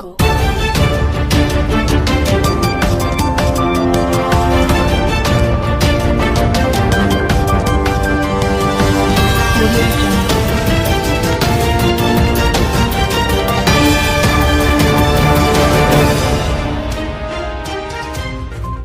jungle.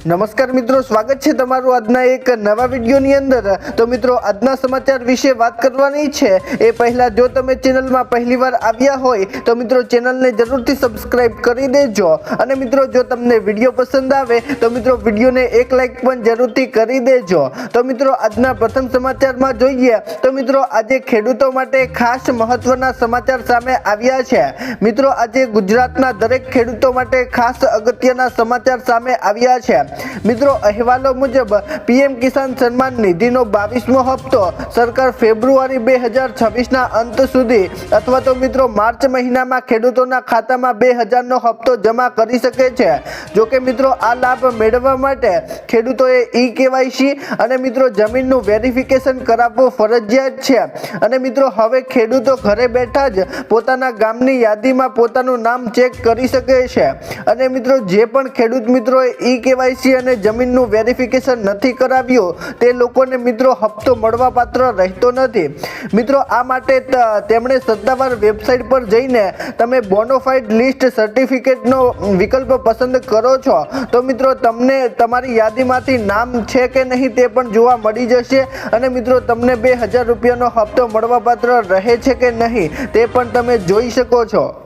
નમસ્કાર મિત્રો, સ્વાગત છે તમારું આજના એક નવા વિડીયોની અંદર. તો મિત્રો, આજના સમાચાર વિશે વાત કરવાની છે. એ પહેલાં જો તમે ચેનલમાં પહેલીવાર આવ્યા હોય, તો મિત્રો ચેનલને જરૂરથી સબસ્ક્રાઈબ કરી દેજો. અને મિત્રો, જો તમને વીડિયો પસંદ આવે, તો મિત્રો વિડીયોને એક લાઈક પણ જરૂરથી કરી દેજો. તો મિત્રો, આજના પ્રથમ સમાચારમાં જોઈએ, તો મિત્રો આજે ખેડૂતો માટે ખાસ મહત્વના સમાચાર સામે આવ્યા છે. મિત્રો, આજે ગુજરાતના દરેક ખેડૂતો માટે ખાસ અગત્યના સમાચાર સામે આવ્યા છે. મિત્રો, અહેવાલો મુજબ, પીએમ કિસાન સન્માન નિધિનો બાવીસમો હપ્તો સરકાર ફેબ્રુઆરી બે હજાર છવ્વીસના અંત સુધી અથવા તો મિત્રો, માર્ચ મહિનામાં ખેડૂતોના ખાતામાં બે હજારનો હપ્તો જમા કરી શકે છે. જોકે મિત્રો, આ લાભ મેળવવા માટે ખેડૂતોએ ઈ કેવાયસી અને મિત્રો, જમીનનું વેરિફિકેશન કરાવવું ફરજિયાત છે. અને મિત્રો, હવે ખેડૂતો ઘરે બેઠા જ પોતાના ગામની યાદીમાં પોતાનું નામ ચેક કરી શકે છે. અને મિત્રો, જે પણ ખેડૂત મિત્રોએ ઈ કેવાયસી અને જમીનનું વેરિફિકેશન નથી કરાવ્યું, તે લોકોને મિત્રો હપ્તો મળવાપાત્ર રહેતો નથી. મિત્રો, આ માટે તેમણે સત્તાવાર વેબસાઇટ પર જઈને તમે બોનોફાઇડ લિસ્ટ સર્ટિફિકેટનો વિકલ્પ પસંદ કરો છો. તો મિત્રો, તમને તમારી યાદીમાંથી નામ છે કે નહીં તે પણ જોવા મળી જશે અને મિત્રો, તમને બે હજાર રૂપિયાનો હપ્તો મળવાપાત્ર રહે છે કે નહીં તે પણ તમે જોઈ શકો છો.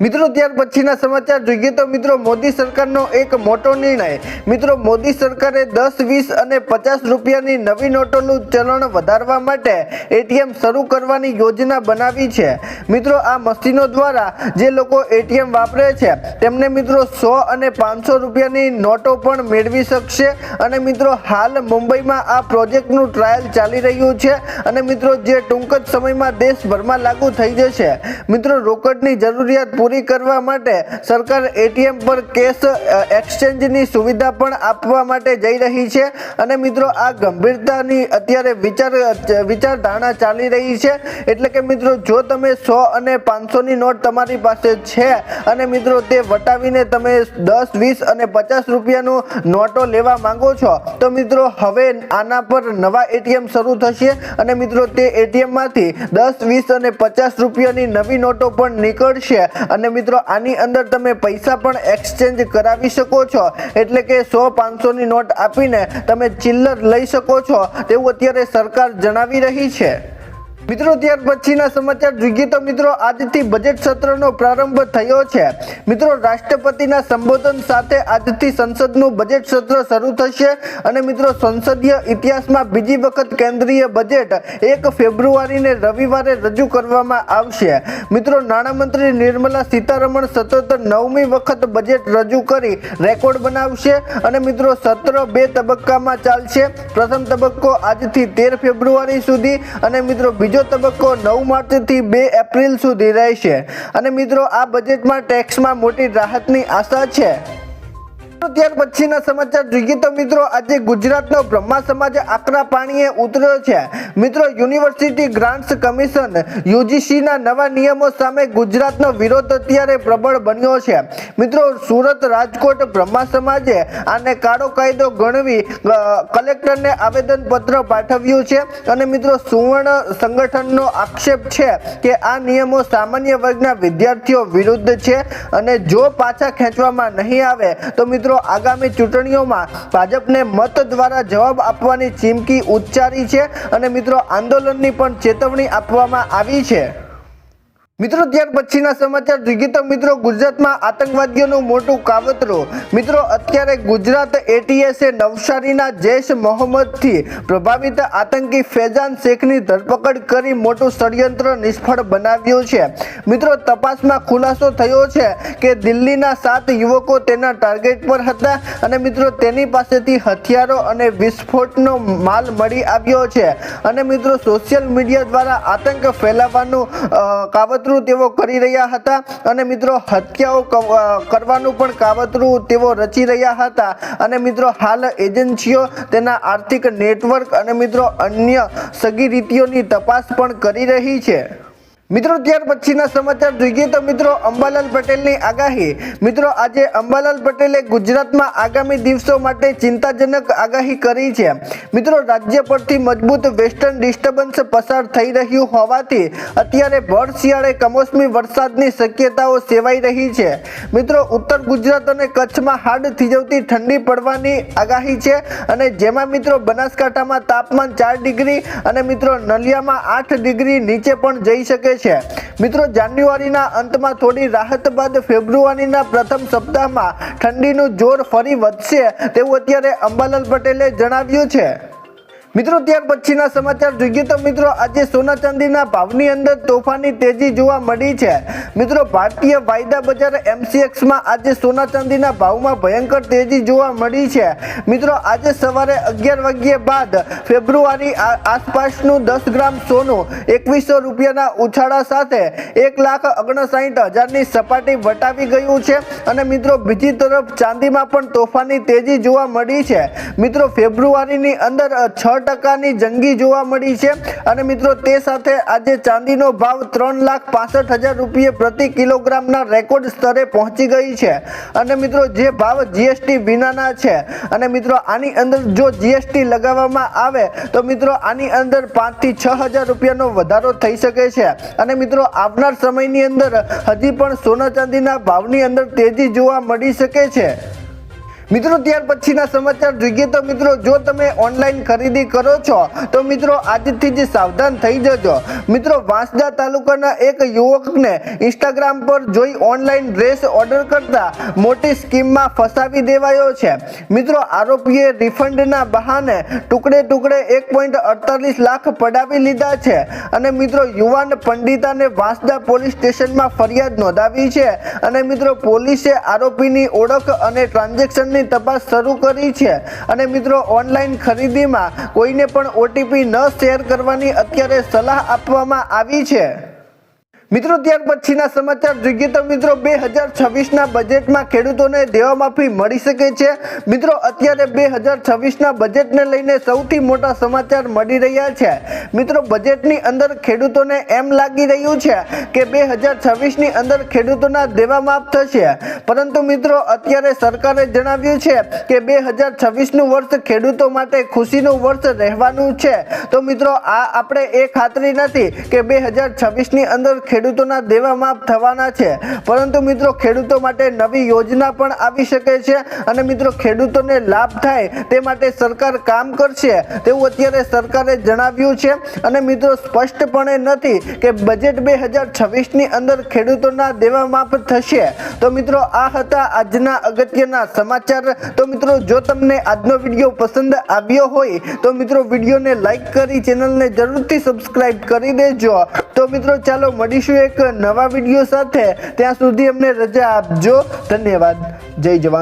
મિત્રો, ત્યાર પછીના સમાચાર જોઈએ તો મિત્રો, મોદી સરકારનો એક મોટો નિર્ણય. મિત્રો, મોદી સરકારે દસ, વીસ અને પચાસ રૂપિયાની નવી નોટોનું ચલણ વધારવા માટે એટીએમ શરૂ કરવાની યોજના બનાવી છે. મિત્રો, આ મશીનો દ્વારા જે લોકો એટીએમ વાપરે છે, તેમને મિત્રો સો અને પાંચસો રૂપિયાની નોટો પણ મેળવી શકશે. અને મિત્રો, હાલ મુંબઈમાં આ પ્રોજેક્ટનું ટ્રાયલ ચાલી રહ્યું છે. અને મિત્રો, જે ટૂંક જ સમયમાં દેશભરમાં લાગુ થઈ જશે. મિત્રો, રોકડની જરૂરિયાત પૂરી કરવા માટે સરકાર એટીએમ પર કેશ એક્સચેન્જની સુવિધા પણ આપવા માટે જઈ રહી છે. અને મિત્રો, આ ગંભીરતાની અત્યારે વિચાર વિચારધારણા ચાલી રહી છે. એટલે કે મિત્રો, જો તમે સો અને પાંચસોની નોટ તમારી પાસે છે અને મિત્રો, તે વટાવીને તમે દસ, વીસ અને પચાસ રૂપિયાનું નોટો લેવા માંગો છો, તો મિત્રો, હવે આના પર નવા એટીએમ શરૂ થશે. અને મિત્રો, તે એટીએમમાંથી દસ, વીસ અને પચાસ રૂપિયાની નવી નોટો પણ નીકળશે. અને મિત્રો, આની અંદર તમે પૈસા પણ એક્સચેન્જ કરાવી શકો છો. એટલે કે સો પાંચસોની નોટ આપીને તમે ચિલ્લર લઈ શકો છો. તેવું અત્યારે સરકાર જણાવી રહી છે. મિત્રો, ત્યાર પછીના સમાચાર જોઈએ તો મિત્રો, આજથી બજેટ સત્રનો પ્રારંભ થયો છે. મિત્રો, રાષ્ટ્રપતિના સંબોધન સાથે આજથી સંસદનું બજેટ સત્ર શરૂ થશે અને મિત્રો, સંસદીય ઇતિહાસમાં બીજી વખત કેન્દ્રીય બજેટ એક ફેબ્રુઆરીને રવિવારે રજૂ કરવામાં આવશે. મિત્રો, નાણામંત્રી નિર્મલા સીતારમણ સતત નવમી વખત બજેટ રજૂ કરી રેકોર્ડ બનાવશે અને મિત્રો, સત્ર બે તબક્કામાં ચાલશે. પ્રથમ તબક્કો આજથી તેર ફેબ્રુઆરી સુધી અને મિત્રો, બીજો તબક્કો નવ માર્ચથી બે એપ્રિલ સુધી રહેશે. અને મિત્રો, આ બજેટમાં ટેક્સમાં મોટી રાહતની આશા છે. ત્યાર પછીના સમાચાર જોઈએ તો મિત્રો, આજે ગુજરાતનો બ્રહ્મા સમાજ આકરા પાણીએ ઉતર્યો છે. મિત્રો, યુનિવર્સિટી ગ્રાન્ટ્સ કમિશન યુજીસીના નવા નિયમો સામે ગુજરાતનો વિરોધ અત્યારે પ્રબળ બન્યો છે. મિત્રો, સુરત રાજકોટ બ્રહ્મા સમાજે આને કાળો કાયદો ગણવી કલેક્ટરને આવેદન પત્ર પાઠવ્યું છે. અને મિત્રો, સુવર્ણ સંગઠનનો આક્ષેપ છે કે આ નિયમો સામાન્ય વર્ગના વિદ્યાર્થીઓ વિરુદ્ધ છે અને જો પાછા ખેંચવામાં નહીં આવે, તો મિત્રો આગામી ચૂંટણીઓમાં ભાજપને મત દ્વારા જવાબ આપવાની ચીમકી ઉચ્ચારી છે અને મિત્રો, આંદોલનની પણ ચેતવણી આપવામાં આવી છે. મિત્રો ત્યાર પછીના સમાચાર જોઈએ તો મિત્રો ગુજરાતમાં આતંકવાદીઓનું મોટું કાવતરું. મિત્રો અત્યારે ગુજરાત એટીએસે નવસારીના જૈશ મોહમ્મદથી પ્રભાવિત આતંકી ફેજાન શેખની ધરપકડ કરી મોટું ષડયંત્ર નિષ્ફળ બનાવ્યું છે. મિત્રો તપાસમાં ખુલાસો થયો છે કે દિલ્હીના સાત યુવકો તેના ટાર્ગેટ પર હતા અને મિત્રો તેની પાસેથી હથિયારો અને વિસ્ફોટનો માલ મળી આવ્યો છે. અને મિત્રો સોશિયલ મીડિયા દ્વારા આતંક ફેલાવવાનું અ, કાવતરું તેઓ કરી રહ્યા હતા અને મિત્રો હત્યાઓ કરવાનું પણ કાવતરું તેઓ રચી રહ્યા હતા. અને મિત્રો હાલ એજન્સીઓ તેના આર્થિક નેટવર્ક અને મિત્રો અન્ય સગી રીતિઓની તપાસ પણ કરી રહી છે. મિત્રો, ત્યાર પછીના સમાચાર જોઈએ તો મિત્રો, અંબાલાલ પટેલની આગાહી. મિત્રો, આજે અંબાલાલ પટેલે ગુજરાતમાં આગામી દિવસો માટે ચિંતાજનક આગાહી કરી છે. મિત્રો, રાજ્ય પરથી મજબૂત વેસ્ટર્ન ડિસ્ટર્બન્સ પસાર થઈ રહ્યું હોવાથી અત્યારે ભર શિયાળે કમોસમી વરસાદની શક્યતાઓ સેવાઈ રહી છે. મિત્રો, ઉત્તર ગુજરાત અને કચ્છમાં હાડ થીજવતી ઠંડી પડવાની આગાહી છે અને જેમાં મિત્રો બનાસકાંઠામાં તાપમાન ચાર ડિગ્રી અને મિત્રો નલિયામાં આઠ ડિગ્રી નીચે પણ જઈ શકે છે. મિત્રો, જાન્યુઆરીના અંતમાં થોડી રાહત બાદ ફેબ્રુઆરીના પ્રથમ સપ્તાહમાં ઠંડીનું જોર ફરી વધશે તેવું અત્યારે અંબાલાલ પટેલે જણાવ્યું છે. મિત્રો, ત્યાર પછીના સમાચાર જોઈએ તો મિત્રો, આજે સોના ચાંદીના ભાવની અંદર તોફાની તેજી જોવા મળી છે. મિત્રો, ભારતીય વાયદા બજાર એમસીએક્સમાં આજે સોના ચાંદીના ભાવમાં ભયંકર તેજી જોવા મળી છે. મિત્રો, આજે સવારે અગિયાર વાગ્યે બાદ ફેબ્રુઆરી આસપાસનું દસ ગ્રામ સોનું એકવીસો રૂપિયાના ઉછાળા સાથે એક લાખ ઓગણસાઠ હજારની સપાટી વટાવી ગયું છે અને મિત્રો, બીજી તરફ ચાંદીમાં પણ તોફાની તેજી જોવા મળી છે. મિત્રો, ફેબ્રુઆરીની અંદર છ ટકાની જંગી જોવા મળી છે. અને મિત્રો, તે સાથે આજે ચાંદીનો ભાવ ત્રણ લાખ પાસઠ હજાર રૂપિયા પ્રતિ કિલોગ્રામના રેકોર્ડ સ્તરે પહોંચી ગઈ છે. અને મિત્રો, જે ભાવ જીએસટી વિનાના છે. અને મિત્રો, આની અંદર જો જીએસટી લગાવવામાં આવે, તો મિત્રો, આની અંદર પાંચથી છ હજાર રૂપિયાનો વધારો થઈ શકે છે. અને મિત્રો, આવનાર સમયની અંદર હજી પણ સોના ચાંદીના ભાવની અંદર તેજી જોવા મળી શકે છે. મિત્રો, ત્યાર પછીના સમાચાર જોઈએ તો મિત્રો, જો તમે ઓનલાઈન ખરીદી કરો છો, તો મિત્રો, આજથી જ સાવધાન થઈ જજો. મિત્રો, વાંસદા તાલુકાના એક યુવકને ઇન્સ્ટાગ્રામ પર જોઈ ઓનલાઈન ડ્રેસ ઓર્ડર કરતા મોટી સ્કીમમાં ફસાવી દેવાયો છે. મિત્રો, આરોપીએ રિફંડના બહાને ટુકડે ટુકડે એક પોઈન્ટ અડતાલીસ લાખ પડાવી લીધા છે અને મિત્રો, યુવાન પંડિતાને વાંસદા પોલીસ સ્ટેશનમાં ફરિયાદ નોંધાવી છે. અને મિત્રો, પોલીસે આરોપીની ઓળખ અને ટ્રાન્ઝેક્શનની તપાસ શરૂ કરી છે. અને મિત્રો ઓનલાઈન ખરીદીમાં કોઈને પણ ઓટીપી ન શેર કરવાની અત્યારે સલાહ આપવામાં આવી છે. મિત્રો, ત્યાર પછીના સમાચાર જોઈએ તો મિત્રો, બે હજાર છવ્વીસના બજેટમાં ખેડૂતોને દેવા માફી મળી શકે છે. મિત્રો, અત્યારે બે હજાર છવ્વીસના બજેટને લઈને સૌથી મોટા સમાચાર મળી રહ્યા છે. મિત્રો, બજેટની અંદર ખેડૂતોને એમ લાગી રહ્યું છે કે બે હજાર છવ્વીસની અંદર ખેડૂતોના દેવા માફ થશે. પરંતુ મિત્રો, અત્યારે સરકારે જણાવ્યું છે કે બે હજાર છવ્વીસનું વર્ષ ખેડૂતો માટે ખુશીનું વર્ષ રહેવાનું છે. તો મિત્રો, આ આપણે એ ખાતરી નથી કે બે હજાર છવ્વીસની અંદર ખેડૂતોના દેવા માફ થવાના છે. પરંતુ મિત્રો, ખેડૂતો માટે નવી યોજના પણ આવી શકે છે અને મિત્રો, ખેડૂતોને લાભ થાય તે માટે સરકાર કામ કરશે તેવું અત્યારે સરકારે જણાવ્યું છે. અને મિત્રો, સ્પષ્ટપણે નથી કે બજેટ બે હજાર છવ્વીસની અંદર ખેડૂતોના દેવા માફ થશે. તો મિત્રો, આ હતા આજના અગત્યના સમાચાર. તો મિત્રો, જો તમને આજનો વીડિયો પસંદ આવ્યો હોય, તો મિત્રો, વિડીયોને લાઈક કરી ચેનલને જરૂરથી સબસ્ક્રાઇબ કરી દેજો. તો મિત્રો ચાલો મળીશું એક નવા વીડિયો સાથે. ત્યાં સુધી અમને રજા આપજો. ધન્યવાદ. જય જવાન.